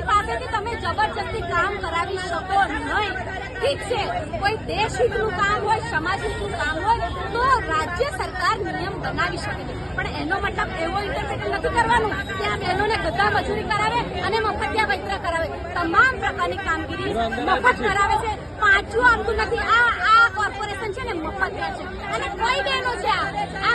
કોઈની પાસેથી તમે જબરજસ્તી કામ કરાવી શકો નહીં. ઠીક છે, કોઈ દેશ હિતનું કામ હોય, સમાજ હિતનું કામ હોય, તો રાજ્ય સરકાર નિયમ બનાવી શકે છે. પણ એનો મતલબ એવો ઇન્ટરપ્રિટેશન નથી કરવાનું કે આ બહેનોને ગધા મજૂરી કરાવે અને મફતિયા વૈતરા કરાવે. તમામ પ્રકારની કામગીરી મફત કરાવે છે. પાછું આવતું નથી. આ આ કોર્પોરેશન છે ને મફતિયા છે. અને કઈ બહેનો છે આ?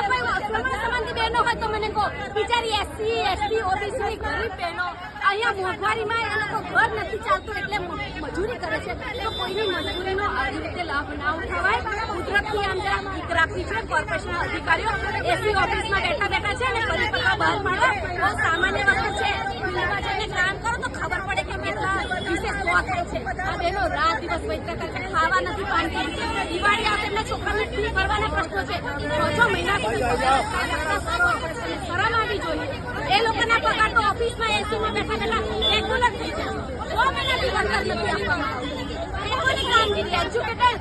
કોઈ સંબંધી બહેનો હોય તો મને કહો. બિચારી એસસી એસટી ઓબીસી ગરીબ બહેનો અહીંયા મોંઘવારીમાં એ લોકો ઘર નથી ચાલતું એટલે મજૂરી કરે છે. તો કોઈની મજૂરીનો આવી રીતે લાભ ના ઉઠાવાય. કુદરતની ભીખ રાખવી છે. કોર્પોરેશનના અધિકારીઓ એસી ઓફિસમાં બેઠા બેઠા છે અને પરિપત્ર બહાર પાડો. બહુ સામાન્ય વસ્તુ છે કામ કરો તો ખબર પડે કે કેટલા વિશે થાય છે. આ બહેનો રાત દિવસ વૈતરા કરે ખાવા નથી પાણી દિવાળી આવે એમના છોકરાને ફી ભરવાના પ્રશ્નો છે. છ છ. કોર્પોરેશનને શરમ આવી જોઈએ. ઓફિસમાં એસીમાં બેઠા બેઠા રેગ્યુલર થઈ મહિનાથી વળતર નથી આપવામાં. કોની કામગીરી? એજ્યુકેટેડ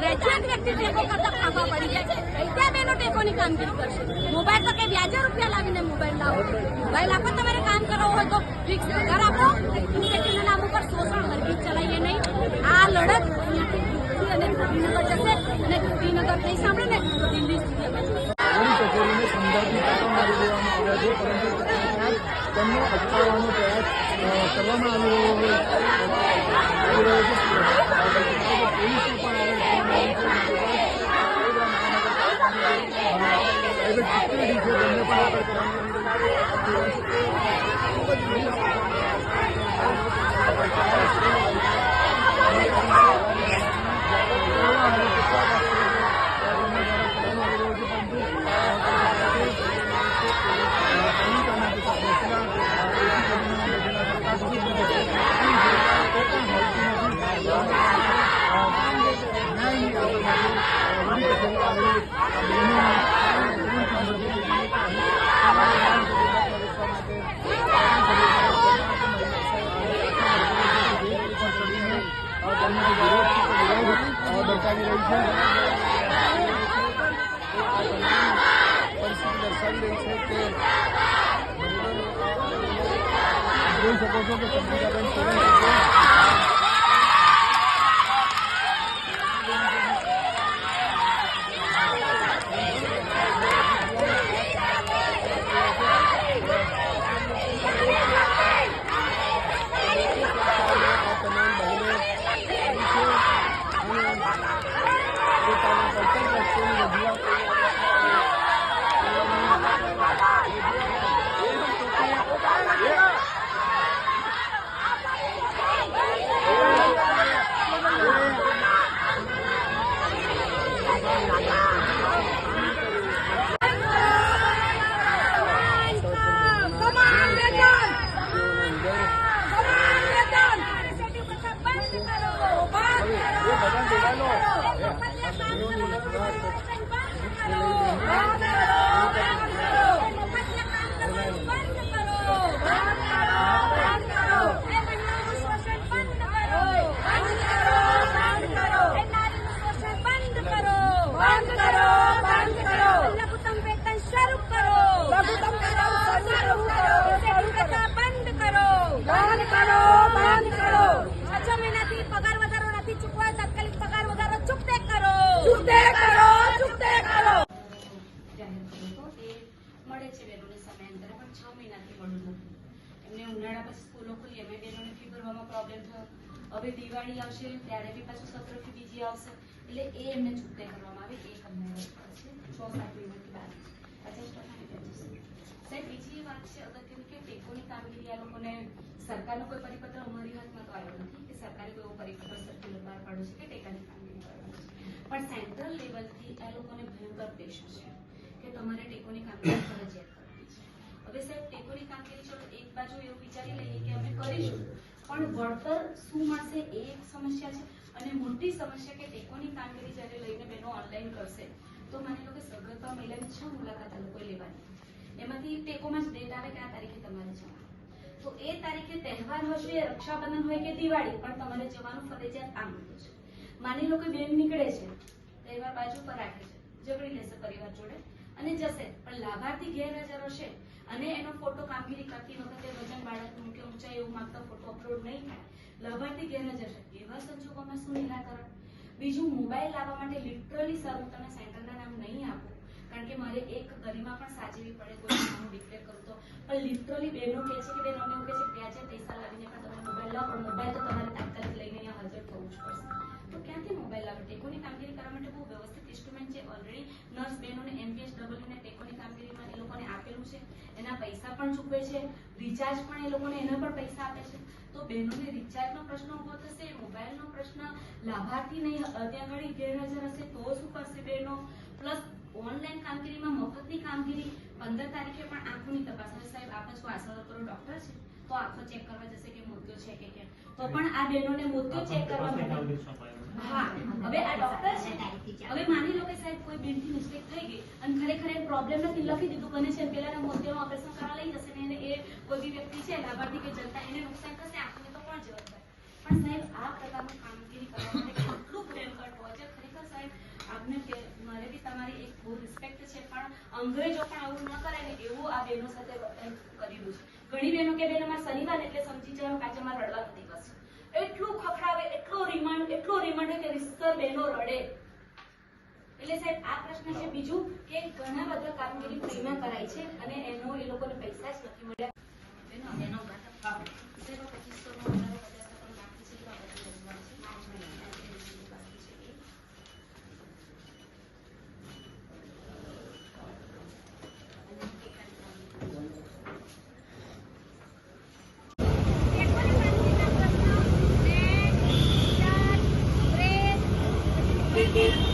ગ્રેજ્યુએટ વ્યક્તિ ટેકો કરતા ખાવા પડી જાય છે ત્યાં બેનો ટેકોની કામગીરી કરશે? મોબાઈલ તો કે વ્યાજે રૂપિયા લાવીને મોબાઈલ લાવો? મોબાઈલ આપો, તમારે કામ કરવો હોય તો ફિક્સ પગાર આપો ઇન્સેક્ટના નામ ઉપર શોષણ વર્ગી ચલાવીએ નહીં આ લડત અહીંયાથી દિલ્હી અને ગાંધીનગર જશે અને ગાંધીનગર નહીં સાંભળે ને તો દિલ્હી સુધી અમે જઈશું. પોલીસ કચેરીને સંઘાતી ટાંકા મારી દેવામાં આવ્યા છે પરંતુ ત્યારબાદ તેમને અટકાવવાનો પ્રયાસ કરવામાં આવી રહ્યો છે આવી રહ્યો છે પોલીસને પણ આવે પ્રાઇવેટ સિક્યુરિટી છે તેમને પણ આગળ કરવામાં આવી રહ્યું છે દર્શાવી રહી છે કે છે આ તમામ બહેનો પોતાના પડતર પ્રશ્નોની રજૂઆત સમાન વેતન સમાન વેતન બંધ કરો બંધ કરો લઘુત્તમ વેતન શરૂ કરો લઘુત્તમ વેતન શરૂ કરો બંધ કરો બંધ કરો બંધ કરો છ છ મહિનાથી પગાર વધારો નથી ચૂકવાયો તાત્કાલિક પગાર વધારો ચૂકતે કરો ચૂકતે કરો ચૂકતે કરો જાહેર કર્યો હતો એ મળે છે બહેનોને સમયાંતરે પણ છ મહિનાથી મળ્યું નથી એમને ઉનાળા પછી સ્કૂલો ખુલી, હવે બહેનોને ફી ભરવામાં પ્રોબ્લેમ થયો. હવે દિવાળી આવશે, ત્યારે બી પાછું સત્ર ફી બીજી આવશે. એટલે એ એમને છૂટે કરવામાં આવે, એ અમને છ સાત મહિનાથી બાદ સાહેબ, બીજી વાત છે અગત્યની કે ટેકોની કામગીરી આ લોકોને સરકારનો કોઈ પરિપત્ર અમારી હાથમાં તો આવ્યો નથી કે સરકારે કોઈ પરિપત્ર સર્ક્યુલર બહાર પાડ્યો છે કે ટેકાની કામગીરી કરવાની પણ સેન્ટ્રલ લેવલથી આ લોકોને ભયંકર પ્રેશર છે કે તમારે ટેકોની કામગીરી ફરજિયાત હવે સાહેબ, ટેકોની કામગીરી ચલો એક બાજુ એવું વિચારી લઈએ કે અમે કરીશું, પણ વળતર શું મળશે એ એક સમસ્યા છે અને મોટી સમસ્યા કે ટેકોની કામગીરી જ્યારે લઈને બહેનો ઓનલાઈન કરશે, તો માની લો કે સગર્ભા મહિલાની છ મુલાકાત લોકોએ લેવાની. એમાંથી ટેકોમાં જ ડેટ આવે કે આ તારીખે તમારે જવાનું. તો એ તારીખે તહેવાર હશે, રક્ષાબંધન હોય કે દિવાળી, પણ તમારે જવાનું ફરજિયાત આ મુદ્દો છે. માની લો કે બેન નીકળે છે, તહેવાર બાજુ પર રાખે છે, ઝઘડી લેશે પરિવાર જોડે અને જશે, પણ લાભાર્થી ગેરહાજર હશે અને એનો ફોટો કામગીરી કરતી વખતે વજન બાળકનું કે ઊંચાઈ એવું માગતો ફોટો અપલોડ નહીં થાય. લાભાર્થી ગેરહાજર છે એવા સંજોગોમાં શું નિરાકરણ? બીજું મોબાઈલ લાવવા માટે લિટરલી સર હું તમને સેન્ટરના નામ નહીં આપું, કારણ કે મારે એક ગરિમા પણ સાચવવી પડે, કોઈ નામ ડિક્લેર કરું તો પણ લિટરલી બહેનો કહે છે કે અમે એવું કહે છે વ્યાજે પૈસા લાવીને પણ પણ ચૂકવે છે રિચાર્જ પણ એ લોકોને એના પર પૈસા આપે છે. તો બહેનોને રિચાર્જનો પ્રશ્ન ઊભો થશે મોબાઈલનો પ્રશ્ન લાભાર્થી નહીં ત્યાં ઘણી ગેરહાજર હશે તો શું કરશે બહેનો? પ્લસ ઓનલાઈન કામગીરીમાં મફતની કામગીરી પંદર તારીખે પણ આંખોની તપાસ. હવે સાહેબ આપણે શું આશા કરો? ડોક્ટર છે? તો આંખો ચેક કરવા જશે કે મોતિયો છે કે કેમ? તો પણ આ બહેનોને મોતિયો ચેક કરવા માટે. હા હવે આ ડોક્ટર છે હવે માની લો કે સાહેબ કોઈ બેનથી થઈ ગઈ અને ખરેખર એ પ્રોબ્લેમ નથી. લખી દીધું. બને પેલાના મુદ્દેમાં ઓપરેશન કરવા લઈ જશે ને એ કોઈ બી વ્યક્તિ છે, લાભાર્થી કે જનતા, એને નુકસાન થશે આપણને તો કોણ જવાબદાર. પણ સાહેબ, આ પ્રકારની કામગીરી કરવા માટે કેટલું પ્રેમકટ હોય છે ખરેખર સાહેબ, આપને મારે બી તમારી એક બહુ રિસ્પેક્ટ છે, પણ અંગ્રેજો પણ આવું ન કરે ને એવું આ બહેનો સાથે કરેલું છે. ઘણી બહેનો કે બેન, અમારે શનિવાર એટલે સમજી જવાનું કાચે અમારે રડવાનો દિવસ છે. એટલું ખખડાવે, એટલો રિમાન્ડ એટલો રિમાન્ડ કે રિસ્તર બહેનો રડે. એટલે સાહેબ, આ પ્રશ્ન છે બીજું કે ઘણા બધા કામગીરી ફ્રીમાં કરાય છે અને એનો એ લોકોને પૈસા જ નથી મળ્યા. Thank you.